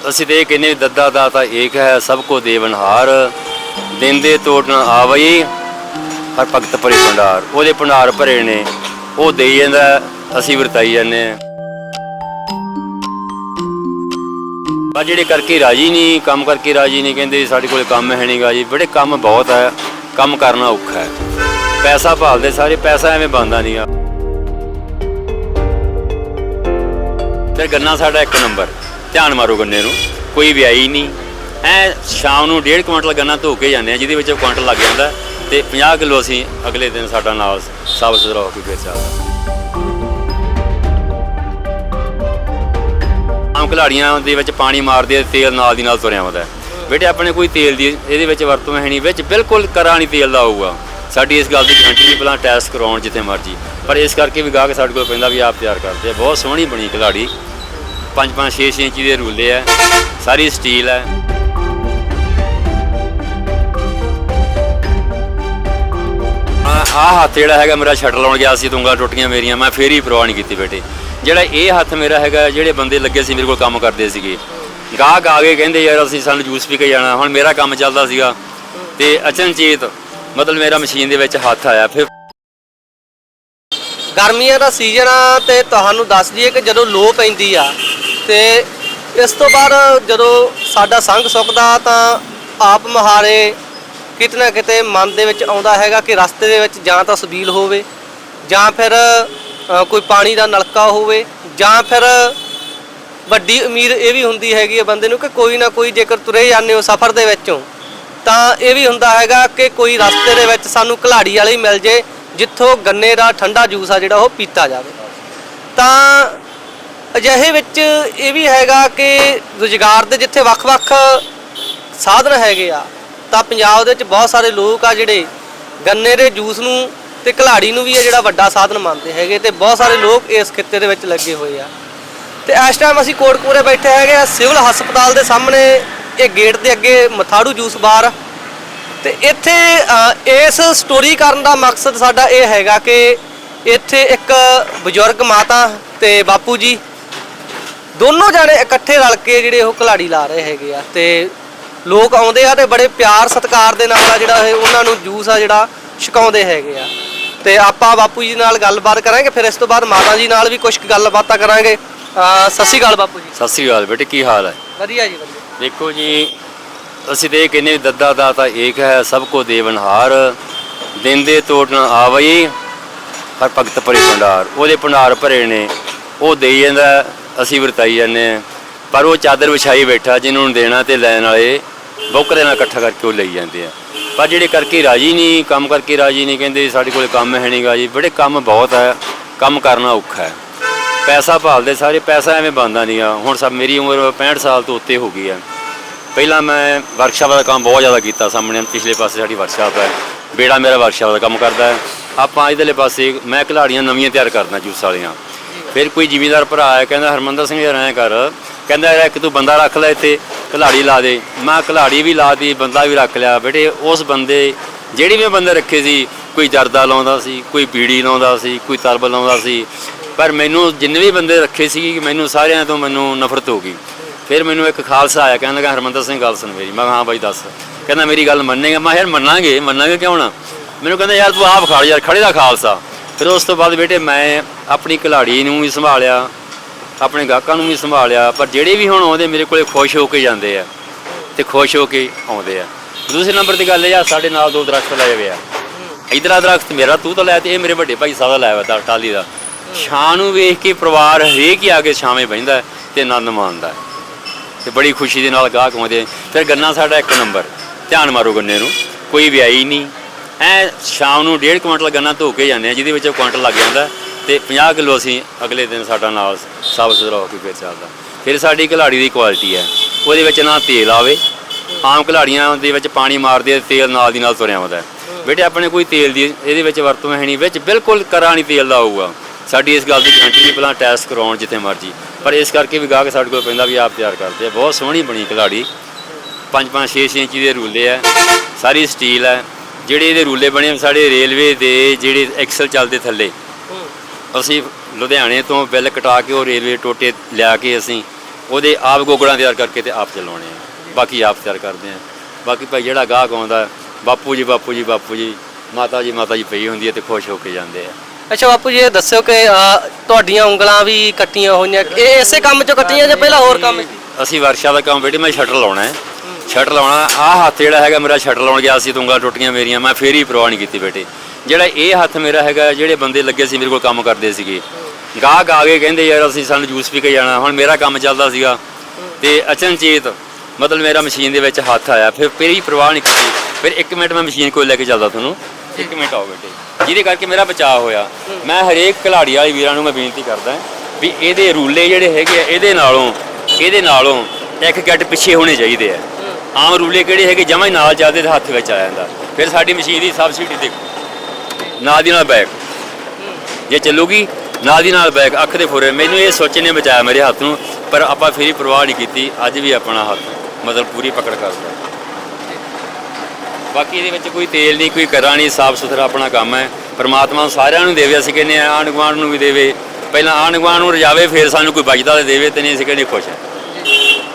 ਅਸੀਂ ਤੇ ਇਹ ਕਹਿੰਦੇ ਵੀ ਦੱਦਾ ਦਾਤਾ ਏਕ ਹੈ, ਸਭ ਕੋ ਦੇਵਨਹਾਰ ਦਿੰਦੇ ਤੋੜ ਨਾ ਆਵਈ, ਹਰ ਭਗਤ ਭਰੇ ਭੰਡਾਰ। ਉਹਦੇ ਭੰਡਾਰ ਭਰੇ ਨੇ, ਉਹ ਦੇਈ ਜਾਂਦਾ ਅਸੀਂ ਵਰਤਾਈ ਜਾਂਦੇ ਆ ਪਰ ਜਿਹੜੇ ਕਰਕੇ ਰਾਜੀ ਨਹੀਂ, ਕੰਮ ਕਰਕੇ ਰਾਜੀ ਨਹੀਂ, ਕਹਿੰਦੇ ਸਾਡੇ ਕੋਲ ਕੰਮ ਹੈ ਨਹੀਂਗਾ ਜੀ। ਬੜੇ ਕੰਮ ਬਹੁਤ ਹੈ, ਕੰਮ ਕਰਨਾ ਔਖਾ ਹੈ। ਪੈਸਾ ਭਾਲਦੇ ਸਾਰੇ, ਪੈਸਾ ਐਵੇਂ ਬੰਦਾ ਨਹੀਂਗਾ ਤੇ ਗੰਨਾ ਸਾਡਾ ਇੱਕ ਨੰਬਰ। ਧਿਆਨ ਮਾਰੋ ਗੰਨੇ ਨੂੰ, ਕੋਈ ਵਿਆਹੀ ਨਹੀਂ। ਐ ਸ਼ਾਮ ਨੂੰ 1.5 ਕੁਇੰਟਲ ਗੰਨਾ ਧੋ ਕੇ ਜਾਂਦੇ ਆ ਜਿਹਦੇ ਵਿੱਚ ਕੁਇੰਟਲ ਲੱਗ ਜਾਂਦਾ। ਤੇ 50 ਕਿਲੋ ਅਸੀਂ ਅਗਲੇ ਦਿਨ ਸਾਡਾ ਨਾਲ ਸਾਫ਼ ਸੁਥਰਾ ਹੋ ਕੇ ਫਿਰ ਚੱਲਦਾ। ਆਮ ਖਿਲਾੜੀਆਂ ਦੇ ਵਿੱਚ ਪਾਣੀ ਮਾਰਦੇ ਤੇਲ ਨਾਲ ਦੀ ਨਾਲ ਤੁਰਿਆ ਆਉਂਦਾ ਬੇਟੇ, ਆਪਣੇ ਕੋਈ ਤੇਲ ਦੀ ਇਹਦੇ ਵਿੱਚ ਵਰਤੋਂ ਹੈ ਨਹੀਂ, ਵਿੱਚ ਬਿਲਕੁਲ ਕਰਾ ਨਹੀਂ ਤੇਲ ਦਾ ਆਊਗਾ ਸਾਡੀ ਇਸ ਗੱਲ ਦੀ ਗਾਰੰਟੀ ਨਹੀਂ, ਪਹਿਲਾਂ ਟੈਸਟ ਕਰਾਉਣ ਜਿੱਥੇ ਮਰਜ਼ੀ। ਪਰ ਇਸ ਕਰਕੇ ਵੀ ਗਾਹਕ ਸਾਡੇ ਕੋਲ ਪੈਂਦਾ ਵੀ ਆਪ ਤਿਆਰ ਕਰਦੇ ਆ। ਬਹੁਤ ਸੋਹਣੀ ਬਣੀ ਖਿਲਾੜੀ 5-5 6 ਇੰਚ ਦੇ ਰੂਲੇ ਆ। ਸਾਰੀ ਸਟੀਲ ਹੈ ਆਹ ਹੱਥ ਜਿਹੜਾ ਹੈਗਾ ਮੇਰਾ ਸ਼ਟਰ ਲਾਉਣ ਗਿਆ ਸੀ, ਤੁੰਗਾ ਟੁੱਟੀਆਂ ਮੇਰੀਆਂ, ਮੈਂ ਫੇਰ ਹੀ ਪਰਵਾਹ ਨਹੀਂ ਕੀਤੀ ਬੇਟੇ। ਜਿਹੜਾ ਇਹ ਹੱਥ ਮੇਰਾ ਹੈਗਾ, ਜਿਹੜੇ ਬੰਦੇ ਲੱਗੇ ਸੀ ਮੇਰੇ ਕੋਲ ਕੰਮ ਕਰਦੇ ਸੀਗੇ। ਗਾਹਕ ਆ ਗਏ, ਕਹਿੰਦੇ ਯਾਰ ਅਸੀਂ ਸਾਨੂੰ ਜੂਸ ਪੀ ਕੇ ਜਾਣਾ, ਹੁਣ ਮੇਰਾ ਕੰਮ ਚੱਲਦਾ ਸੀਗਾ। ਤੇ ਅਚਨਚੇਤ ਮਤਲਬ ਮੇਰਾ ਮਸ਼ੀਨ ਦੇ ਵਿੱਚ ਹੱਥ ਆਇਆ, ਫਿਰ ਗਰਮੀਆਂ ਦਾ ਸੀਜ਼ਨ ਆ, ਤੇ ਤੁਹਾਨੂੰ ਦੱਸ ਦਈਏ ਕਿ ਜਦੋਂ ਲੋ ਪੈਂਦੀ ਆ ਤੇ ਇਸ ਤੋਂ ਬਾਅਦ ਜਦੋਂ ਸਾਡਾ ਸੰਗ ਸੁੱਕਦਾ ਤਾਂ ਆਪ ਮਹਾਰੇ ਕਿਤੇ ਨਾ ਕਿਤੇ ਮਨ ਦੇ ਵਿੱਚ ਆਉਂਦਾ ਹੈਗਾ ਕਿ ਰਸਤੇ ਦੇ ਵਿੱਚ ਜਾਂ ਤਾਂ ਸਬੀਲ ਹੋਵੇ, ਜਾਂ ਫਿਰ ਕੋਈ ਪਾਣੀ ਦਾ ਨਲਕਾ ਹੋਵੇ, ਜਾਂ ਫਿਰ ਵੱਡੀ ਉਮੀਦ ਇਹ ਵੀ ਹੁੰਦੀ ਹੈਗੀ ਹੈ ਬੰਦੇ ਨੂੰ ਕਿ ਕੋਈ ਨਾ ਕੋਈ ਜੇਕਰ ਤੁਰੇ ਜਾਂਦੇ ਹੋ ਸਫ਼ਰ ਦੇ ਵਿੱਚੋਂ, ਤਾਂ ਇਹ ਵੀ ਹੁੰਦਾ ਹੈਗਾ ਕਿ ਕੋਈ ਰਸਤੇ ਦੇ ਵਿੱਚ ਸਾਨੂੰ ਘਲਾੜੀ ਵਾਲੇ ਮਿਲ ਜੇ, ਜਿੱਥੋਂ ਗੰਨੇ ਦਾ ਠੰਡਾ ਜੂਸ ਆ ਜਿਹੜਾ ਉਹ ਪੀਤਾ ਜਾਵੇ। ਤਾਂ ਅਜਿਹੇ ਵਿੱਚ ਇਹ ਵੀ ਹੈਗਾ ਕਿ ਰੁਜ਼ਗਾਰ ਦੇ ਜਿੱਥੇ ਵੱਖ-ਵੱਖ ਸਾਧਨ ਹੈਗੇ ਆ, ਤਾਂ ਪੰਜਾਬ ਦੇ ਵਿੱਚ ਬਹੁਤ ਸਾਰੇ ਲੋਕ ਆ ਜਿਹੜੇ ਗੰਨੇ ਦੇ ਜੂਸ ਨੂੰ ਤੇ ਘਲਾੜੀ ਨੂੰ ਵੀ ਇਹ ਜਿਹੜਾ ਵੱਡਾ ਸਾਧਨ ਮੰਨਦੇ ਹੈਗੇ ਤੇ ਬਹੁਤ ਸਾਰੇ ਲੋਕ ਇਸ ਖਿੱਤੇ ਦੇ ਵਿੱਚ ਲੱਗੇ ਹੋਏ ਆ ਤੇ ਇਸ ਟਾਈਮ ਅਸੀਂ ਕੋਟਕਪੂਰੇ ਬੈਠੇ ਹੈਗੇ ਆ, ਸਿਵਲ ਹਸਪਤਾਲ ਦੇ ਸਾਹਮਣੇ, ਇਹ ਗੇਟ ਦੇ ਅੱਗੇ ਮਥਾੜੂ ਜੂਸ ਬਾਰ ਆ। ਤੇ ਇੱਥੇ ਇਸ ਸਟੋਰੀ ਕਰਨ ਦਾ ਮਕਸਦ ਸਾਡਾ ਇਹ ਹੈਗਾ ਕਿ ਇੱਥੇ ਇੱਕ ਬਜ਼ੁਰਗ ਮਾਤਾ ਤੇ ਬਾਪੂ ਜੀ ਦੋਨੋਂ ਜਾਣੇ ਇਕੱਠੇ ਰਲ ਕੇ ਜਿਹੜੇ ਉਹ ਘਲਾੜੀ ਲਾ ਰਹੇ ਹੈਗੇ ਆ ਤੇ ਲੋਕ ਆਉਂਦੇ ਆ ਤੇ ਬੜੇ ਪਿਆਰ ਸਤਿਕਾਰ ਦੇ ਨਾਲ ਆ ਜਿਹੜਾ ਇਹ ਉਹਨਾਂ ਨੂੰ ਜੂਸ ਆ ਜਿਹੜਾ ਛਕਾਉਂਦੇ ਹੈਗੇ ਆ। ਤੇ ਆਪਾਂ ਬਾਪੂ ਜੀ ਨਾਲ ਗੱਲਬਾਤ ਕਰਾਂਗੇ ਫਿਰ ਇਸ ਤੋਂ ਬਾਅਦ ਮਾਤਾ ਜੀ ਨਾਲ ਵੀ ਕੁਝ ਗੱਲਬਾਤਾਂ ਕਰਾਂਗੇ। ਸਤਿ ਸ਼੍ਰੀ ਅਕਾਲ ਬਾਪੂ ਜੀ। ਸਤਿ ਸ੍ਰੀ ਅਕਾਲ ਬੇਟੇ ਕੀ ਹਾਲ ਹੈ? ਵਧੀਆ ਜੀ ਵਧੀਆ। ਦੇਖੋ ਜੀ ਅਸੀਂ ਤੇ ਇਹ ਕਹਿੰਦੇ ਵੀ ਦੱਦਾ ਦਾਤਾ ਏਕ ਹੈ ਸਭ ਕੋ ਦੇਵਨਹਾਰ ਦਿੰਦੇ ਤੋੜ ਨਾ ਆਵਈ ਹਰ ਭਗਤ ਭਰੇ ਭੰਡਾਰ। ਉਹਦੇ ਭੰਡਾਰ ਭਰੇ ਨੇ ਉਹ ਦੇਈ ਜਾਂਦਾ ਅਸੀਂ ਵਰਤਾਈ ਜਾਂਦੇ ਆ ਪਰ ਉਹ ਚਾਦਰ ਵਿਛਾਈ ਬੈਠਾ, ਜਿਹਨੂੰ ਨੂੰ ਦੇਣਾ ਤੇ ਲੈਣ ਵਾਲੇ ਬੋਕਰੇ ਨਾਲ ਇਕੱਠਾ ਕਰਕੇ ਉਹ ਲਈ ਜਾਂਦੇ ਆ। ਪਰ ਜਿਹੜੇ ਕਰਕੇ ਰਾਜੀ ਨਹੀਂ, ਕੰਮ ਕਰਕੇ ਰਾਜੀ ਨਹੀਂ, ਕਹਿੰਦੇ ਸਾਡੇ ਕੋਲ ਕੰਮ ਹੈ ਨਹੀਂਗਾ ਜੀ। ਬੜੇ ਕੰਮ ਬਹੁਤ ਹੈ ਕੰਮ ਕਰਨਾ ਔਖਾ ਹੈ। ਪੈਸਾ ਭਾਲਦੇ ਸਾਰੇ, ਪੈਸਾ ਐਵੇਂ ਬੰਦਾ ਆ ਹੁਣ ਸਭ ਮੇਰੀ ਉਮਰ 65 ਸਾਲ ਤੋਂ ਉੱਤੇ ਹੋ ਗਈ ਹੈ ਪਹਿਲਾਂ ਮੈਂ ਵਰਕਸ਼ਾਪ ਦਾ ਕੰਮ ਬਹੁਤ ਜ਼ਿਆਦਾ ਕੀਤਾ ਸਾਹਮਣੇ, ਪਿਛਲੇ ਪਾਸੇ ਸਾਡੀ ਵਰਕਸ਼ਾਪ ਹੈ। ਬੇੜਾ ਮੇਰਾ ਵਰਕਸ਼ਾਪ ਦਾ ਕੰਮ ਕਰਦਾ ਹੈ। ਆਪਾਂ ਇਧਰਲੇ ਪਾਸੇ, ਮੈਂ ਖਿਲਾੜੀਆਂ ਨਵੀਆਂ ਤਿਆਰ ਕਰਦਾ ਜੂਸ ਵਾਲੀਆਂ। ਫਿਰ ਕੋਈ ਜ਼ਿਮੀਂਦਾਰ ਭਰਾ ਆਇਆ, ਕਹਿੰਦਾ, ਹਰਮੰਦਰ ਸਿੰਘ ਯਾਰ ਐਂ ਕਰ। ਕਹਿੰਦਾ, ਯਾਰ, ਇੱਕ ਤੂੰ ਬੰਦਾ ਰੱਖ ਲੈ ਇੱਥੇ ਕਲਾੜੀ ਲਾ ਦੇ। ਮੈਂ ਖਿਲਾੜੀ ਵੀ ਲਾਤੀ ਬੰਦਾ ਵੀ ਰੱਖ ਲਿਆ। ਬੇਟੇ, ਉਸ ਬੰਦੇ, ਜਿਹੜੀ ਵੀ ਬੰਦੇ ਰੱਖੇ ਸੀ, ਕੋਈ ਜਰਦਾ ਲਾਉਂਦਾ ਸੀ, ਕੋਈ ਬੀੜੀ ਲਾਉਂਦਾ ਸੀ, ਕੋਈ ਤਲਬ ਲਾਉਂਦਾ ਸੀ। ਪਰ ਮੈਨੂੰ ਜਿੰਨੇ ਵੀ ਬੰਦੇ ਰੱਖੇ ਸੀ, ਮੈਨੂੰ ਸਾਰਿਆਂ ਤੋਂ ਮੈਨੂੰ ਨਫ਼ਰਤ ਹੋ ਗਈ। ਫਿਰ ਮੈਨੂੰ ਇੱਕ ਖਾਲਸਾ ਆਇਆ, ਕਹਿੰਦਾ, ਲੱਗਾ, ਹਰਮੰਦਰ ਸਿੰਘ, ਗੱਲ ਸੁਣ ਮੇਰੀ। ਮੈਂ ਕਿਹਾ, ਹਾਂ ਬਾਈ, ਦੱਸ। ਕਹਿੰਦਾ, ਮੇਰੀ ਗੱਲ ਮੰਨੇਗਾ? ਮੈਂ ਕਿਹਾ, ਯਾਰ, ਮੰਨਾਂਗੇ ਮੰਨਾਂਗੇ ਕਿਉਂ ਨਾ? ਮੈਨੂੰ ਕਹਿੰਦਾ, ਯਾਰ, ਤੂੰ ਆਪ ਖੜ ਯਾਰ, ਖੜੇ ਦਾ ਖਾਲਸਾ। ਫਿਰ ਉਸ ਤੋਂ ਬਾਅਦ ਬੇਟੇ ਮੈਂ ਆਪਣੀ ਖਿਲਾੜੀ ਨੂੰ ਵੀ ਸੰਭਾਲਿਆ, ਆਪਣੇ ਗਾਹਕਾਂ ਨੂੰ ਵੀ ਸੰਭਾਲਿਆ, ਪਰ ਜਿਹੜੇ ਵੀ ਹੁਣ ਆਉਂਦੇ ਮੇਰੇ ਕੋਲੇ ਖੁਸ਼ ਹੋ ਕੇ ਜਾਂਦੇ ਆ ਤੇ ਖੁਸ਼ ਹੋ ਕੇ ਆਉਂਦੇ ਆ। ਦੂਸਰੇ ਨੰਬਰ ਦੀ ਗੱਲ ਇਹ ਆ, ਸਾਡੇ ਨਾਲ ਦੋ ਦਰਖਤ ਲਾਏ ਹੋਏ ਆ। ਇਧਰਾ ਦਰਖਤ ਮੇਰਾ, ਤੂੰ ਤਾਂ ਲਾਇਆ ਤੇ, ਇਹ ਮੇਰੇ ਵੱਡੇ ਭਾਈ ਸਾਹਿਬ ਦਾ ਲਾਇਆ ਹੋਇਆ ਤਾਂ ਟਾਲੀ ਦਾ। ਛਾਂ ਨੂੰ ਵੇਖ ਕੇ ਪਰਿਵਾਰ ਹਰੇਕ ਹੀ ਆ ਕੇ ਛਾਵੇਂ ਬਹਿੰਦਾ ਹੈ ਤੇ ਆਨੰਦ ਮਾਣਦਾ ਹੈ। ਤੇ ਬੜੀ ਖੁਸ਼ੀ ਦੇ ਨਾਲ ਗਾਹਕ ਆਉਂਦੇ ਫਿਰ ਗੰਨਾ ਸਾਡਾ ਇੱਕ ਨੰਬਰ, ਧਿਆਨ ਮਾਰੋ ਗੰਨੇ ਨੂੰ, ਕੋਈ ਵਿਆਹੀ ਨਹੀਂ ਐ ਸ਼ਾਮ ਨੂੰ 1.5 ਕੁਇੰਟਲ ਗੰਨਾ ਧੋ ਕੇ ਜਾਂਦੇ ਆ, ਜਿਹਦੇ ਵਿੱਚ ਕੁਇੰਟਲ ਲੱਗ ਜਾਂਦਾ ਤੇ 50 ਕਿਲੋ ਅਸੀਂ ਅਗਲੇ ਦਿਨ ਸਾਡਾ ਨਾਲ ਸਾਫ਼ ਸੁਥਰਾ ਹੋ ਕੇ ਫਿਰ ਚੱਲਦਾ। ਫਿਰ ਸਾਡੀ ਘਲਾੜੀ ਦੀ ਕੁਆਲਿਟੀ ਹੈ। ਉਹਦੇ ਵਿੱਚ ਨਾ ਤੇਲ ਆਵੇ, ਆਮ ਘਲਾੜੀਆਂ ਦੇ ਵਿੱਚ ਪਾਣੀ ਮਾਰਦੇ ਤੇਲ ਨਾਲ ਦੀ ਨਾਲ ਤੁਰਿਆ ਆਉਂਦਾ ਬੇਟੇ, ਆਪਣੇ ਕੋਈ ਤੇਲ ਦੀ ਇਹਦੇ ਵਿੱਚ ਵਰਤੋਂ ਹੈ ਨਹੀਂ, ਵਿੱਚ ਬਿਲਕੁਲ ਕਰਾ ਨਹੀਂ ਤੇਲ ਦਾ ਆਊਗਾ। ਸਾਡੀ ਇਸ ਗੱਲ ਦੀ ਗਾਰੰਟੀ ਨਹੀਂ ਪਹਿਲਾਂ ਟੈਸਟ ਕਰਾਉਣ ਜਿੱਥੇ ਮਰਜ਼ੀ। ਪਰ ਇਸ ਕਰਕੇ ਵੀ ਗਾਹਕ ਸਾਡੇ ਕੋਲ ਪੈਂਦਾ ਵੀ ਆਪ ਤਿਆਰ ਕਰਦੇ ਆ। ਬਹੁਤ ਸੋਹਣੀ ਬਣੀ ਘਲਾੜੀ। 5-5 6 ਇੰਚ ਦੇ ਰੂਲੇ ਆ। ਸਾਰੀ ਸਟੀਲ ਹੈ। ਜਿਹੜੇ ਇਹਦੇ ਰੂਲੇ ਬਣੇ ਸਾਡੇ ਰੇਲਵੇ ਦੇ ਜਿਹੜੇ ਐਕਸਲ ਚੱਲਦੇ ਥੱਲੇ ਅਸੀਂ ਲੁਧਿਆਣੇ ਤੋਂ ਬਿੱਲ ਕਟਾ ਕੇ ਉਹ ਰੇਲਵੇ ਟੋਟੇ ਲਿਆ ਕੇ ਅਸੀਂ ਉਹਦੇ ਆਪ ਗੋਗੜਾਂ ਤਿਆਰ ਕਰਕੇ ਤੇ ਆਪ ਚਲਾਉਣੇ ਆ। ਬਾਕੀ ਆਪ ਤਿਆਰ ਕਰਦੇ ਆ। ਬਾਕੀ ਭਾਈ ਜਿਹੜਾ ਗਾਹਕ ਆਉਂਦਾ ਬਾਪੂ ਜੀ ਬਾਪੂ ਜੀ ਬਾਪੂ ਜੀ ਮਾਤਾ ਜੀ ਮਾਤਾ ਜੀ ਪਈ ਹੁੰਦੀ ਹੈ ਤੇ ਖੁਸ਼ ਹੋ ਕੇ ਜਾਂਦੇ ਆ। ਅੱਛਾ ਬਾਪੂ ਜੀ ਇਹ ਦੱਸਿਓ ਕਿ ਤੁਹਾਡੀਆਂ ਉਂਗਲਾਂ ਵੀ ਕੱਟੀਆਂ ਹੋਈਆਂ। ਇਹ ਇਸੇ ਕੰਮ 'ਚੋਂ ਕੱਟੀਆਂ ਜਾਂ ਪਹਿਲਾਂ ਹੋਰ ਕੰਮ ਅਸੀਂ ਵਰਕਸ਼ਾਪ ਦਾ ਕੰਮ ਬੇਟੇ ਮੈਂ ਸ਼ਟਰ ਲਾਉਣਾ ਹੈ। ਸ਼ਟਰ ਲਾਉਣਾ ਆਹ ਹੱਥ ਜਿਹੜਾ ਹੈਗਾ ਮੇਰਾ ਸ਼ਟਰ ਲਾਉਣ ਗਿਆ ਸੀ, ਤੁੰਗਾ ਟੁੱਟੀਆਂ ਮੇਰੀਆਂ। ਮੈਂ ਫੇਰ ਹੀ ਪਰਵਾਹ ਨਹੀਂ ਕੀਤੀ ਬੇਟੇ। ਜਿਹੜਾ ਇਹ ਹੱਥ ਮੇਰਾ ਹੈਗਾ, ਜਿਹੜੇ ਬੰਦੇ ਲੱਗੇ ਸੀ ਮੇਰੇ ਕੋਲ ਕੰਮ ਕਰਦੇ ਸੀਗੇ। ਗਾਹਕ ਆ ਗਏ, ਕਹਿੰਦੇ ਯਾਰ ਅਸੀਂ ਸਾਨੂੰ ਜੂਸ ਪੀ ਕੇ ਜਾਣਾ। ਹੁਣ ਮੇਰਾ ਕੰਮ ਚੱਲਦਾ ਸੀਗਾ। ਤੇ ਅਚਨਚੇਤ ਮਤਲਬ ਮੇਰਾ ਮਸ਼ੀਨ ਦੇ ਵਿੱਚ ਹੱਥ ਆਇਆ। ਫਿਰ ਫਿਰ ਹੀ ਪ੍ਰਵਾਹ ਨਹੀਂ ਕੀਤੀ। ਫਿਰ 1 ਮਿੰਟ ਮੈਂ ਮਸ਼ੀਨ ਕੋਲ ਲੈ ਕੇ ਚੱਲਦਾ ਤੁਹਾਨੂੰ। 1 ਮਿੰਟ ਆਓ ਬੇਟੇ। ਜਿਹਦੇ ਕਰਕੇ ਮੇਰਾ ਬਚਾਅ ਹੋਇਆ। ਮੈਂ ਹਰੇਕ ਖਿਲਾੜੀ ਵਾਲੇ ਵੀਰਾਂ ਨੂੰ ਮੈਂ ਬੇਨਤੀ ਕਰਦਾ ਵੀ ਇਹਦੇ ਰੂਲੇ ਜਿਹੜੇ ਹੈਗੇ ਆ, ਇਹਦੇ ਨਾਲੋਂ ਇਹਦੇ ਨਾਲੋਂ ਇੱਕ ਗੱਟ ਪਿੱਛੇ ਹੋਣੇ ਚਾਹੀਦੇ ਆ। ਆਮ ਰੂਲੇ ਕਿਹੜੇ ਹੈਗੇ, ਜਮਾਂ ਹੀ ਨਾਲ ਚੱਲਦੇ ਤੇ ਹੱਥ ਵਿੱਚ ਆ ਜਾਂਦਾ। ਫਿਰ ਸਾਡੀ ਮਸ਼ੀਨ ਦੀ ਸਬਸਿਡੀ ਦੇਖੋ, ਨਾਲ ਦੀ ਨਾਲ ਬੈਕ ਜੇ ਚੱਲੂਗੀ, ਨਾਲ ਦੀ ਨਾਲ ਬੈਕ ਅੱਖ ਦੇ ਫੁਰੇ। ਮੈਨੂੰ ਇਹ ਸੋਚਣ ਨੇ ਬਚਾਇਆ ਮੇਰੇ ਹੱਥ ਨੂੰ, ਪਰ ਆਪਾਂ ਫਿਰ ਹੀ ਪ੍ਰਵਾਹ ਨਹੀਂ ਕੀਤੀ, ਅੱਜ ਵੀ ਆਪਣਾ ਹੱਥ ਮਤਲਬ ਪੂਰੀ ਪਕੜ ਕਰਦਾ ਬਾਕੀ ਇਹਦੇ ਵਿੱਚ ਕੋਈ ਤੇਲ ਨਹੀਂ, ਕੋਈ ਕਰਾ ਨਹੀਂ, ਸਾਫ਼ ਸੁਥਰਾ ਆਪਣਾ ਕੰਮ ਹੈ। ਪਰਮਾਤਮਾ ਸਾਰਿਆਂ ਨੂੰ ਦੇਵੇ, ਅਸੀਂ ਕਹਿੰਦੇ ਆ ਆਂਢ ਗੁਆਂਢ ਨੂੰ ਵੀ ਦੇਵੇ। ਪਹਿਲਾਂ ਆਂਢ ਗੁਆਂਢ ਨੂੰ ਰਜਾਵੇ, ਫਿਰ ਸਾਨੂੰ ਕੋਈ ਬਚਦਾ ਤੇ ਦੇਵੇ ਤੇ ਨਹੀਂ, ਅਸੀਂ ਕਹਿੰਦੇ ਖੁਸ਼ ਹਾਂ।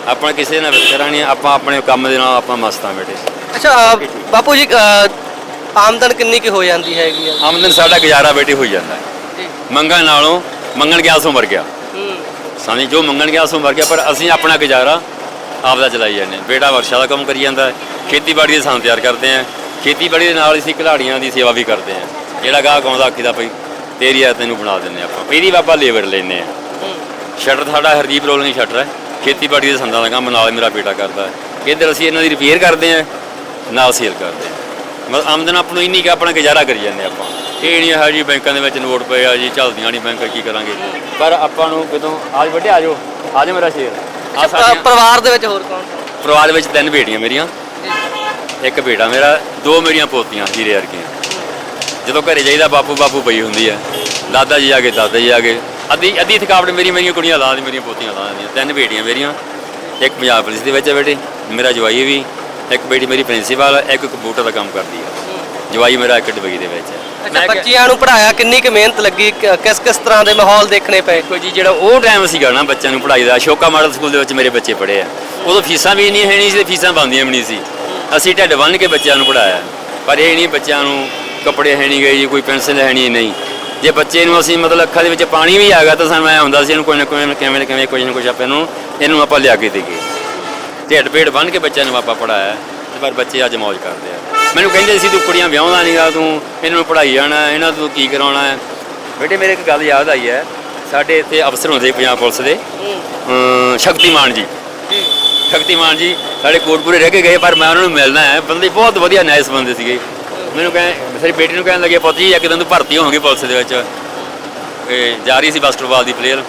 ਆਪਾਂ ਕਿਸੇ ਨਾਲ ਵਿਤਕਰਾ ਨਹੀਂ ਆਪਾਂ ਆਪਣੇ ਕੰਮ ਦੇ ਨਾਲ ਆਪਾਂ ਮਸਤ ਹਾਂ ਬੇਟੇ। ਅੱਛਾ ਅ, ਬਾਪੂ ਜੀ ਅ, ਆਮਦਨ ਕਿੰਨੀ ਕੁ ਹੋ ਜਾਂਦੀ ਹੈਗੀ ਆ ਆਮਦਨ ਸਾਡਾ ਗੁਜ਼ਾਰਾ ਬੇਟੇ ਹੋ ਜਾਂਦਾ। ਹੈ ਜੀ। ਮੰਗਣ ਨਾਲੋਂ ਮੰਗਣ ਗਿਆ ਸੋ ਮਰ ਗਿਆ। ਹੂੰ। ਸਾਨੀ ਜੋ ਮੰਗਣ ਗਿਆ ਸੋ ਮਰ ਗਿਆ ਪਰ ਅਸੀਂ ਆਪਣਾ ਗੁਜ਼ਾਰਾ ਆਪਦਾ ਚਲਾਈ ਜਾਂਦੇ ਹਾਂ। ਬੇਟਾ ਵਰਸ਼ਾ ਦਾ ਕੰਮ ਕਰੀ ਜਾਂਦਾ ਹੈ ਖੇਤੀਬਾੜੀ ਦੇ ਸਾਨੂੰ ਤਿਆਰ ਕਰਦੇ ਆ ਖੇਤੀਬਾੜੀ ਦੇ ਨਾਲ ਅਸੀਂ ਘਲਾੜੀਆਂ ਦੀ ਸੇਵਾ ਵੀ ਕਰਦੇ ਆ ਜਿਹੜਾ ਗਾਹਕ ਆਉਂਦਾ ਆਖੀ ਦਾ ਭਈ ਤੇਰੀ ਆ ਤੈਨੂੰ ਬਣਾ ਦਿੰਦੇ ਆਪਾਂ। ਇਹਦੀ ਬਾਬਾ ਲੇਬਰ ਲੈਨੇ ਆ ਸ਼ਟਰ ਸਾਡਾ ਹਰਦੀਪ ਰੋਲਿੰਗ ਸ਼ਟਰ ਹੈ। ਖੇਤੀਬਾੜੀ ਦੇ ਸੰਦਾਂ ਦਾ ਕੰਮ ਨਾਲ ਮੇਰਾ ਬੇਟਾ ਕਰਦਾ ਹੈ। ਇੱਧਰ ਅਸੀਂ ਇਹਨਾਂ ਦੀ ਰਿਪੇਅਰ ਕਰਦੇ ਆ ਨਾਲ ਸੇਲ ਕਰਦੇ ਆ ਮਤਲਬ ਆਮਦਨ ਆਪ ਨੂੰ ਇੰਨੀ ਕਿ ਆਪਣਾ ਗੁਜ਼ਾਰਾ ਕਰੀ ਜਾਂਦੇ ਆਪਾਂ। ਇਹ ਨਹੀਂ ਹੈ ਜੀ ਬੈਂਕਾਂ ਦੇ ਵਿੱਚ ਨੋਟ ਪਏ ਆ ਜੀ ਚੱਲਦੀਆਂ ਨਹੀਂ ਬੈਂਕ ਕੀ ਕਰਾਂਗੇ ਪਰ ਆਪਾਂ ਨੂੰ ਕਦੋਂ ਆਜ ਵੱਡੇ ਆ ਜਾਓ। ਆ ਜਾਓ ਮੇਰਾ ਸ਼ੇਰ ਆ ਪਰਿਵਾਰ ਦੇ ਵਿੱਚ ਹੋਰ ਕੌਣ? ਪਰਿਵਾਰ ਦੇ ਵਿੱਚ ਤਿੰਨ ਬੇਟੀਆਂ ਮੇਰੀਆਂ। ਇੱਕ ਬੇਟਾ ਮੇਰਾ ਦੋ ਮੇਰੀਆਂ ਪੋਤੀਆਂ ਹੀਰੇ ਵਰਗੀਆਂ। ਜਦੋਂ ਘਰੇ ਜਾਈਦਾ ਬਾਪੂ ਬਾਪੂ ਪਈ ਹੁੰਦੀ ਹੈ। ਦਾਦਾ ਜੀ ਆ ਗਏ ਦਾਦਾ ਜੀ ਆ ਗਏ। ਅੱਧੀ ਅੱਧੀ ਥਕਾਵਟ ਮੇਰੀ ਮੇਰੀਆਂ ਕੁੜੀਆਂ ਲਾ ਦੀ ਮੇਰੀਆਂ ਪੋਤੀਆਂ ਲਾ ਦਿੰਦੀਆਂ। ਤਿੰਨ ਬੇਟੀਆਂ ਮੇਰੀਆਂ ਇੱਕ ਪੰਜਾਬ ਪੁਲਿਸ ਦੇ ਵਿੱਚ ਹੈ ਬੇਟੇ ਮੇਰਾ ਜਵਾਈ ਵੀ ਇੱਕ ਬੇਟੀ ਮੇਰੀ ਪ੍ਰਿੰਸੀਪਲ ਹੈ ਇੱਕ ਕੰਪਿਊਟਰ ਦਾ ਕੰਮ ਕਰਦੀ ਹੈ ਜਵਾਈ ਮੇਰਾ ਇੱਕ ਦੁਬਈ ਦੇ ਵਿੱਚ ਹੈ ਅੱਛਾ ਬੱਚਿਆਂ ਨੂੰ ਪੜਾਇਆ ਕਿੰਨੀ ਕੁ ਮਿਹਨਤ ਲੱਗੀ ਕਿਸ ਕਿਸ ਤਰ੍ਹਾਂ ਦੇ ਮਾਹੌਲ ਦੇਖਣੇ ਪਏ? ਦੇਖੋ ਜੀ ਜਿਹੜਾ ਉਹ ਟਾਈਮ ਸੀਗਾ ਨਾ ਬੱਚਿਆਂ ਨੂੰ ਪੜ੍ਹਾਈ ਦਾ ਅਸ਼ੋਕਾ ਮਾਡਲ ਸਕੂਲ ਦੇ ਵਿੱਚ ਮੇਰੇ ਬੱਚੇ ਪੜ੍ਹੇ ਆ। ਉਦੋਂ ਫੀਸਾਂ ਵੀ ਨਹੀਂ ਹੈ ਨਹੀਂ ਸੀ ਤੇ ਫੀਸਾਂ ਬੰਦੀਆਂ ਵੀ ਨਹੀਂ ਸੀ। ਅਸੀਂ ਢੱਡ ਬੰਨ੍ਹ ਕੇ ਬੱਚਿਆਂ ਨੂੰ ਪੜ੍ਹਾਇਆ। ਪਰ ਇਹ ਨਹੀਂ ਬੱਚਿਆਂ ਨੂੰ ਕੱਪੜੇ ਹੈ ਨਹੀਂ ਗਏ ਜੀ ਕੋਈ ਪੈਨਸਲ ਹੈ ਨਹੀਂ ਨਹੀਂ। ਜੇ ਬੱਚੇ ਨੂੰ ਅਸੀਂ ਮਤਲਬ ਅੱਖਾਂ ਦੇ ਵਿੱਚ ਪਾਣੀ ਵੀ ਆ ਗਿਆ ਤਾਂ ਸਾਨੂੰ ਐ ਹੁੰਦਾ ਸੀ ਇਹਨੂੰ ਕੋਈ ਨਾ ਕੋਈ ਕਿਵੇਂ ਨਾ ਕਿਵੇਂ ਕੁਝ ਨਾ ਕੁਝ ਆਪਾਂ ਇਹਨੂੰ ਇਹਨੂੰ ਆਪਾਂ ਲਿਆ ਕੇ ਦੇਈਏ। ਢਿੱਡ ਪੇਟ ਬੰਨ੍ਹ ਕੇ ਬੱਚਿਆਂ ਨੂੰ ਆਪਾਂ ਪੜਾਇਆ ਤੇ ਪਰ ਬੱਚੇ ਅੱਜ ਮौज ਕਰਦੇ ਆ। ਮੈਨੂੰ ਕਹਿੰਦੇ ਸੀ ਤੂੰ ਕੁੜੀਆਂ ਵਿਆਹੁੰਦਾ ਨਹੀਂਗਾ ਤੂੰ ਇਹਨਾਂ ਨੂੰ ਪੜਾਈ ਜਾਣਾ ਇਹਨਾਂ ਤੋਂ ਕੀ ਕਰਾਉਣਾ ਹੈ? ਬੇਟੇ ਮੇਰੇ ਇੱਕ ਗੱਲ ਯਾਦ ਆਈ ਹੈ ਸਾਡੇ ਇੱਥੇ ਅਫਸਰ ਹੁੰਦੇ ਪੰਜਾਬ ਪੁਲਿਸ ਦੇ। ਸ਼ਕਤੀਮਾਨ ਜੀ। ਸ਼ਕਤੀਮਾਨ ਜੀ ਸਾਡੇ ਕੋਟਪੁਰੇ ਰਹਿ ਕੇ ਗਏ ਪਰ ਮੈਂ ਉਹਨਾਂ ਨੂੰ ਮਿਲਣਾ ਹੈ। ਬੰਦੇ ਬਹੁਤ ਵਧੀਆ ਨਾਈਸ ਬੰਦੇ ਸੀਗੇ। ਮੈਨੂੰ ਕਹੇ ਮੇਰੀ ਬੇਟੀ ਨੂੰ ਕਹਿਣ ਲੱਗੇ ਪੁੱਤ ਜੀ ਇੱਕ ਦਿਨ ਤੂੰ ਭਰਤੀ ਹੋਵਾਂਗੇ ਪੁਲਿਸ ਦੇ ਵਿੱਚ। ਇਹ ਜਾ ਰਹੀ ਸੀ ਬਾਸਕਟਬਾਲ ਦੀ ਪਲੇਅਰ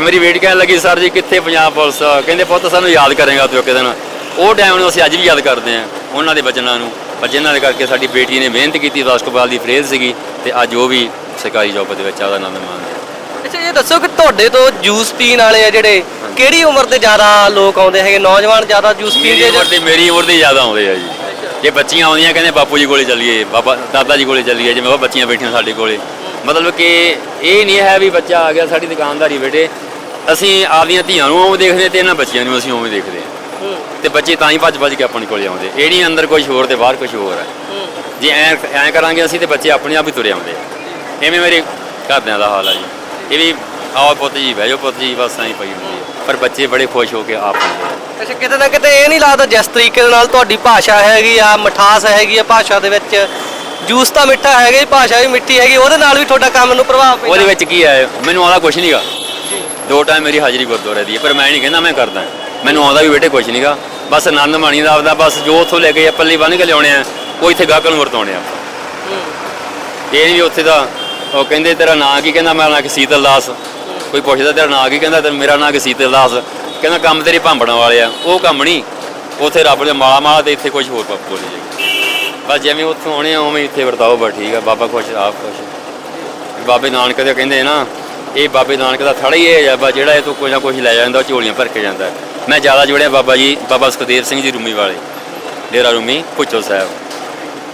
ਮੇਰੀ ਬੇਟੀ ਕਹਿਣ ਲੱਗੀ ਸਰ ਜੀ ਕਿੱਥੇ ਪੰਜਾਬ ਪੁਲਿਸ? ਕਹਿੰਦੇ ਪੁੱਤ ਸਾਨੂੰ ਯਾਦ ਕਰੇਗਾ ਤੂੰ ਇੱਕ ਦਿਨ। ਉਹ ਟਾਈਮ ਨੂੰ ਅਸੀਂ ਅੱਜ ਵੀ ਯਾਦ ਕਰਦੇ ਹਾਂ ਉਹਨਾਂ ਦੇ ਵਚਨਾਂ ਨੂੰ। ਪਰ ਜਿਨ੍ਹਾਂ ਦੇ ਕਰਕੇ ਸਾਡੀ ਬੇਟੀ ਨੇ ਮਿਹਨਤ ਕੀਤੀ ਬਾਸਕਟਬਾਲ ਦੀ ਫਰੇਜ਼ ਸੀਗੀ ਤੇ ਅੱਜ ਉਹ ਵੀ ਸਰਕਾਰੀ ਜੌਬ ਦੇ ਵਿੱਚ ਆਦਾ ਆਨੰਦ ਮਾਣਦੇ ਆ ਅੱਛਾ ਇਹ ਦੱਸੋ ਕਿ ਤੁਹਾਡੇ ਤੋਂ ਜੂਸ ਪੀਣ ਵਾਲੇ ਆ ਜਿਹੜੇ ਕਿਹੜੀ ਉਮਰ ਦੇ ਜ਼ਿਆਦਾ ਲੋਕ ਆਉਂਦੇ ਹੈਗੇ? ਨੌਜਵਾਨ ਜ਼ਿਆਦਾ ਜੂਸ ਪੀਂਦੇ ਦੇ ਮੇਰੀ ਉਮਰ ਦੇ ਜ਼ਿਆਦਾ ਆਉਂਦੇ ਆ ਜੀ। ਜੇ ਬੱਚੀਆਂ ਆਉਂਦੀਆਂ, ਕਹਿੰਦੇ ਬਾਪੂ ਜੀ ਕੋਲੇ ਚੱਲੀਏ, ਬਾਬਾ ਦਾਦਾ ਜੀ ਕੋਲੇ ਚੱਲੀਏ, ਜਿਵੇਂ ਉਹ ਬੱਚੀਆਂ ਬੈਠੀਆਂ ਸਾਡੇ ਕੋਲੇ। ਮਤਲਬ ਕਿ ਇਹ ਨਹੀਂ ਹੈ ਵੀ ਬੱਚਾ ਆ ਗਿਆ, ਸਾਡੀ ਦੁਕਾਨਦਾਰੀ ਬੇਟੇ। ਅਸੀਂ ਆਪਦੀਆਂ ਧੀਆਂ ਨੂੰ ਉਵੇਂ ਦੇਖਦੇ ਤੇ ਇਹਨਾਂ ਬੱਚਿਆਂ ਨੂੰ ਅਸੀਂ ਉਵੇਂ ਦੇਖਦੇ ਹਾਂ। ਤੇ ਬੱਚੇ ਤਾਂ ਹੀ ਭੱਜ ਭੱਜ ਕੇ ਆਪਣੇ ਕੋਲੇ ਆਉਂਦੇ। ਇਹ ਨਹੀਂ ਅੰਦਰ ਕੁਝ ਹੋਰ ਤੇ ਬਾਹਰ ਕੁਝ ਹੋਰ ਹੈ। ਜੇ ਐ ਐ ਕਰਾਂਗੇ ਅਸੀਂ ਤੇ ਬੱਚੇ ਆਪਣੇ ਆਪ ਹੀ ਤੁਰੇ ਆਉਂਦੇ ਆ। ਐਵੇਂ ਮੇਰੇ ਘਰਦਿਆਂ ਦਾ ਹਾਲ ਆ ਜੀ। ਇਹ ਵੀ ਆਓ ਪੁੱਤ ਜੀ, ਬਹਿ ਜਾਓ ਪੁੱਤ ਜੀ, ਬਸ ਐਂ ਪਈ ਹੁੰਦੀ ਹੈ ਪਰ ਬੱਚੇ ਬੜੇ ਖੁਸ਼ ਹੋ ਕੇ ਆਪ ਆਉਂਦੇ ਆ। ਅੱਛਾ ਕਿਤੇ ਨਾ ਕਿਤੇ ਇਹ ਨਹੀਂ ਲੱਗਦਾ ਜਿਸ ਤਰੀਕੇ ਦੇ ਨਾਲ ਤੁਹਾਡੀ ਭਾਸ਼ਾ ਹੈਗੀ ਆ ਮਠਾਸ ਹੈਗੀ ਆ ਭਾਸ਼ਾ ਦੇ ਵਿੱਚ ਜੂਸ ਤਾਂ ਮਿੱਠਾ ਹੈਗਾ ਹੀ ਭਾਸ਼ਾ ਵੀ ਮਿੱਠੀ ਹੈਗੀ ਉਹਦੇ ਨਾਲ ਵੀ ਤੁਹਾਡਾ ਕੰਮ ਨੂੰ ਪ੍ਰਭਾਵ ਪੈਂਦਾ। ਉਹਦੇ ਵਿੱਚ ਕੀ ਹੈ ਮੈਨੂੰ ਆਉਂਦਾ ਕੁਛ ਨਹੀਂਗਾ ਦੋ ਟਾਈਮ ਮੇਰੀ ਹਾਜ਼ਰੀ ਗੁਰਦੁਆਰੇ ਦੀ ਹੈ ਪਰ ਮੈਂ ਨਹੀਂ ਕਹਿੰਦਾ ਮੈਂ ਕਰਦਾ। ਮੈਨੂੰ ਆਉਂਦਾ ਵੀ ਬੇਟੇ ਕੁਛ ਨਹੀਂਗਾ ਬਸ ਆਨੰਦ ਮਾਣੀ ਦਾ ਆਪਦਾ ਬਸ ਜੋ ਉੱਥੋਂ ਲੈ ਕੇ ਪੱਲੀ ਬੰਨ ਕੇ ਲਿਆਉਣੇ ਆ ਉਹ ਇੱਥੇ ਗਾਹਕ ਨੂੰ ਵਰਤਾਉਣੇ ਆ। ਇਹ ਨਹੀਂ ਵੀ ਉੱਥੇ ਦਾ ਉਹ ਕਹਿੰਦੇ ਤੇਰਾ ਨਾਂ ਕੀ ਕਹਿੰਦਾ ਮੇਰਾ ਨਾਂ ਕਿ ਸੀਤਲ ਦਾਸ। ਕੋਈ ਪੁੱਛਦਾ ਤੇਰਾ ਨਾਂ ਕੀ ਕਹਿੰਦਾ, ਤੇ ਮੇਰਾ ਨਾਂ ਕਿ ਸੀਤਲ ਦਾਸ? ਕਹਿੰਦਾ, ਕੰਮ ਤੇਰੇ ਭਾਂਬੜਾਂ ਵਾਲੇ ਆ। ਉਹ ਕੰਮ ਨਹੀਂ। ਉੱਥੇ ਰੱਬ ਦੇ ਮਾਲਾ ਮਾਲਾ ਤੇ ਇੱਥੇ ਕੁਝ ਹੋਰ ਬੋਲੀ ਜਾਏ ਬਸ ਜਿਵੇਂ ਉੱਥੋਂ ਆਉਣੇ ਆ, ਉਵੇਂ ਇੱਥੇ ਵਰਤਾਓ, ਬਸ ਠੀਕ ਆ। ਬਾਬਾ ਖੁਸ਼, ਆਪ ਖੁਸ਼। ਬਾਬੇ ਨਾਨਕ ਦੇ ਕਹਿੰਦੇ ਨਾ, ਇਹ ਬਾਬੇ ਨਾਨਕ ਦਾ ਥੜਾ ਹੀ ਇਹ ਹੈ ਬਾ ਜਿਹੜਾ ਇਹ ਤੋਂ ਕੁਝ ਨਾ ਕੁਝ ਲੈ ਜਾਂਦਾ, ਉਹ ਝੋਲੀਆਂ ਭਰ ਕੇ ਜਾਂਦਾ। ਮੈਂ ਜ਼ਿਆਦਾ ਜੁੜਿਆ ਬਾਬਾ ਜੀ, ਬਾਬਾ ਸੁਖਦੇਵ ਸਿੰਘ ਜੀ ਰੂਮੀ ਵਾਲੇ, ਡੇਰਾ ਰੂਮੀ, ਭੁੱਚੋ ਸਾਹਿਬ।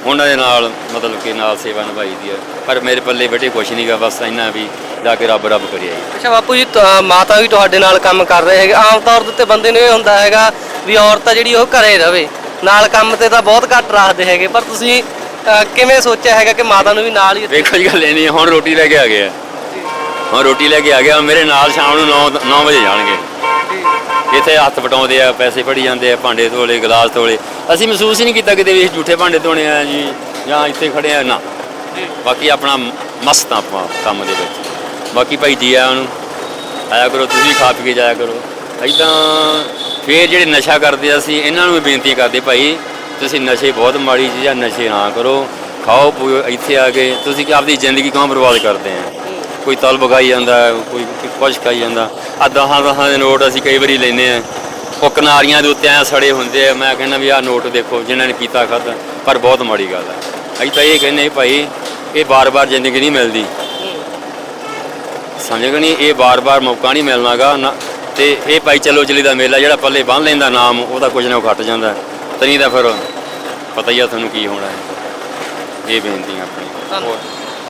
ਉਹਨਾਂ ਦੇ ਨਾਲ ਮਤਲਬ ਕਿ ਨਾਲ ਸੇਵਾ ਨਿਭਾਈ ਦੀ ਹੈ ਪਰ ਮੇਰੇ ਪੱਲੇ ਬੇਟੇ ਕੁਛ ਨਹੀਂਗਾ ਬਸ ਇੰਨਾ ਵੀ ਜਾ ਕੇ ਰੱਬ ਰੱਬ ਕਰੀ ਆਈ ਅੱਛਾ ਬਾਪੂ ਜੀ ਤਾਂ ਮਾਤਾ ਵੀ ਤੁਹਾਡੇ ਨਾਲ ਕੰਮ ਕਰ ਰਹੇ ਹੈਗੇ। ਆਮ ਤੌਰ ਦੇ ਉੱਤੇ ਬੰਦੇ ਨੂੰ ਇਹ ਹੁੰਦਾ ਹੈਗਾ ਵੀ ਔਰਤ ਆ ਜਿਹੜੀ ਉਹ ਘਰੇ ਰਵੇ। ਨਾਲ ਕੰਮ ਤੇ ਤਾਂ ਬਹੁਤ ਘੱਟ ਰੱਖਦੇ ਹੈਗੇ ਪਰ ਤੁਸੀਂ ਅਹ, ਕਿਵੇਂ ਸੋਚਿਆ ਹੈਗਾ ਕਿ ਮਾਤਾ ਨੂੰ ਵੀ ਨਾਲ ਹੀ ਵੇਖੋ ਜੀ ਗੱਲ ਇਹ ਨਹੀਂ ਹੁਣ ਰੋਟੀ ਲੈ ਕੇ ਆ ਗਏ ਆ। ਹੁਣ ਰੋਟੀ ਲੈ ਕੇ ਆ ਗਿਆ ਮੇਰੇ ਨਾਲ ਸ਼ਾਮ ਨੂੰ 9 9 ਵਜੇ ਜਾਣਗੇ। ਇੱਥੇ ਹੱਥ ਵਟਾਉਂਦੇ ਆ ਪੈਸੇ ਫੜੀ ਜਾਂਦੇ ਆ ਭਾਂਡੇ ਧੋਲੇ ਗਲਾਸ ਧੋਲੇ। ਅਸੀਂ ਮਹਿਸੂਸ ਹੀ ਨਹੀਂ ਕੀਤਾ ਕਿਤੇ ਵੀ ਅਸੀਂ ਝੂਠੇ ਭਾਂਡੇ ਧੋਣੇ ਆ ਜੀ ਜਾਂ ਇੱਥੇ ਖੜੇ ਆ। ਨਾ। ਬਾਕੀ ਆਪਣਾ ਮਸਤ ਆ ਆਪਾਂ ਕੰਮ ਦੇ ਵਿੱਚ। ਬਾਕੀ ਭਾਈ ਜੀ ਆ ਉਹਨੂੰ ਆਇਆ ਕਰੋ, ਤੁਸੀਂ ਵੀ ਖਾ ਪੀ ਕੇ ਜਾਇਆ ਕਰੋ। ਐਦਾਂ ਫੇਰ ਜਿਹੜੇ ਨਸ਼ਾ ਕਰਦੇ ਆ ਅਸੀਂ, ਇਹਨਾਂ ਨੂੰ ਵੀ ਬੇਨਤੀ ਕਰਦੇ ਭਾਈ, ਤੁਸੀਂ ਨਸ਼ੇ ਬਹੁਤ ਮਾੜੀ ਚੀਜ਼ ਆ, ਨਸ਼ੇ ਨਾ ਕਰੋ। ਖਾਓ, ਪੀਓ, ਇੱਥੇ ਆ ਕੇ ਤੁਸੀਂ ਕਿ ਆਪਦੀ ਜ਼ਿੰਦਗੀ ਕਿਉਂ ਬਰਬਾਦ ਕਰਦੇ ਆ? ਕੋਈ ਤਲਬ ਖਾਈ ਜਾਂਦਾ, ਕੋਈ ਕੁਛ ਖਾਈ ਜਾਂਦਾ। ਆ ਦਹਾਂ ਦਹਾਂ ਦੇ ਨੋਟ ਅਸੀਂ ਕਈ ਵਾਰੀ ਲੈਨੇ ਆ। ਉਹ ਕਿਨਾਰੀਆਂ ਦੇ ਉੱਤੇ ਐ ਸੜੇ ਹੁੰਦੇ ਆ, ਮੈਂ ਕਹਿੰਦਾ ਵੀ ਆਹ ਨੋਟ ਦੇਖੋ, ਜਿਨ੍ਹਾਂ ਨੇ ਕੀਤਾ ਖਾਧਾ ਪਰ ਬਹੁਤ ਮਾੜੀ ਗੱਲ ਹੈ ਅਸੀਂ ਤਾਂ ਇਹ ਕਹਿੰਦੇ ਭਾਈ, ਇਹ ਬਾਰ-ਬਾਰ ਜ਼ਿੰਦਗੀ ਨਹੀਂ ਮਿਲਦੀ। ਸਮਝ ਗਏ ਨਹੀਂ, ਇਹ ਬਾਰ-ਬਾਰ ਮੌਕਾ ਨਹੀਂ ਮਿਲਣਾਗਾ, ਨਾ ਤੇ ਇਹ ਭਾਈ ਚਲੋ ਚਲੀ ਦਾ ਮੇਲਾ ਜਿਹੜਾ ਪੱਲੇ ਬੰਨ ਲੈਂਦਾ ਨਾਮ, ਉਹਦਾ ਕੁਝ ਨਾ ਘਟ ਜਾਂਦਾ। ਤੇ ਨਹੀਂ ਤਾਂ ਫਿਰ ਪਤਾ ਹੀ ਆ ਤੁਹਾਨੂੰ ਕੀ ਹੋਣਾ ਹੈ। ਇਹ ਬੇਨਤੀ ਆਪਣੀ।